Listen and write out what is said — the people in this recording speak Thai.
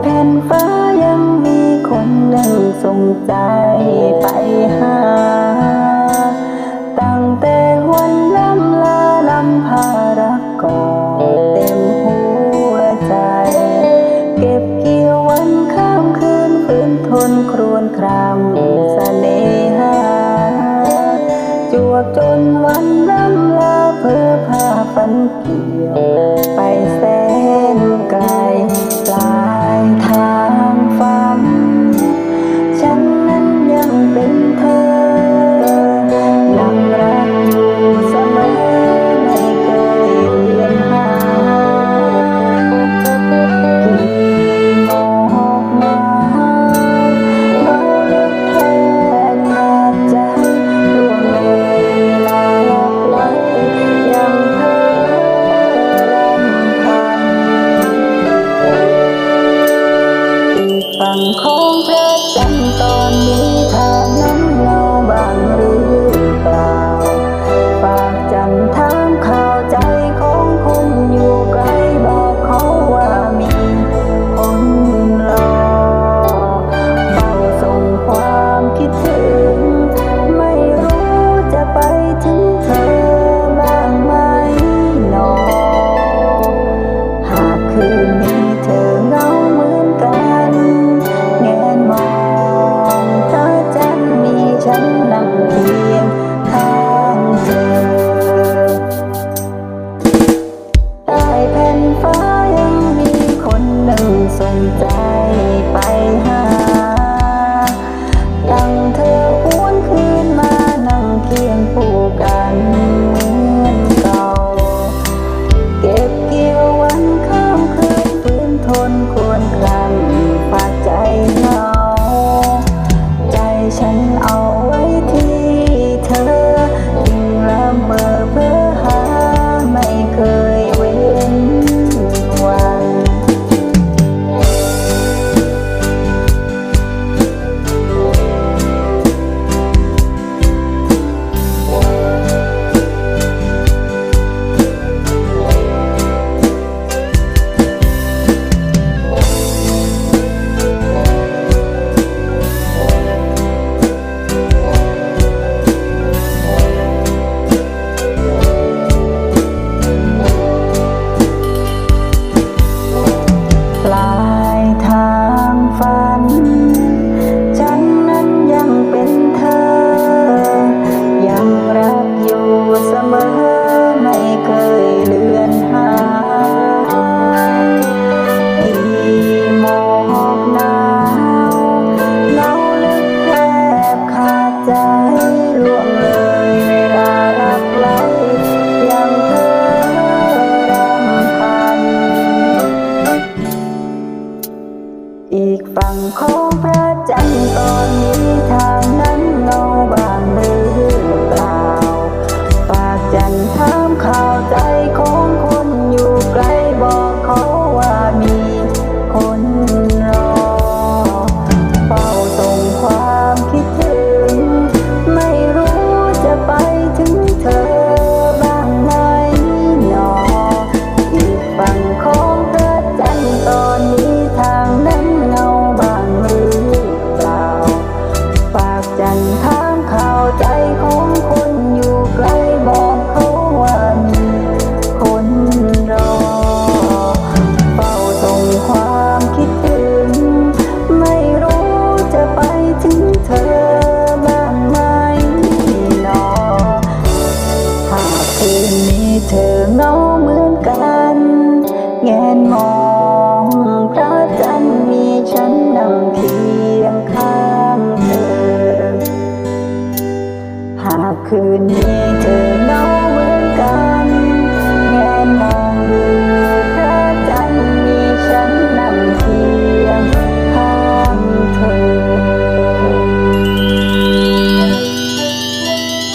แผ่นฟ้ายังมีคนหนึ่งส่งใจไปหา ตั้งแต่วันล้ำลาลำพารักก่อเต็มหัวใจ เก็บเกี่ยววันข้ามคืนฝืนทนครวนครามเสน่หา จวกจนวันล้ำลาเพื่อพาฝันเกี่ยว 门 เธอเงาเหมือนกัน แงนมอง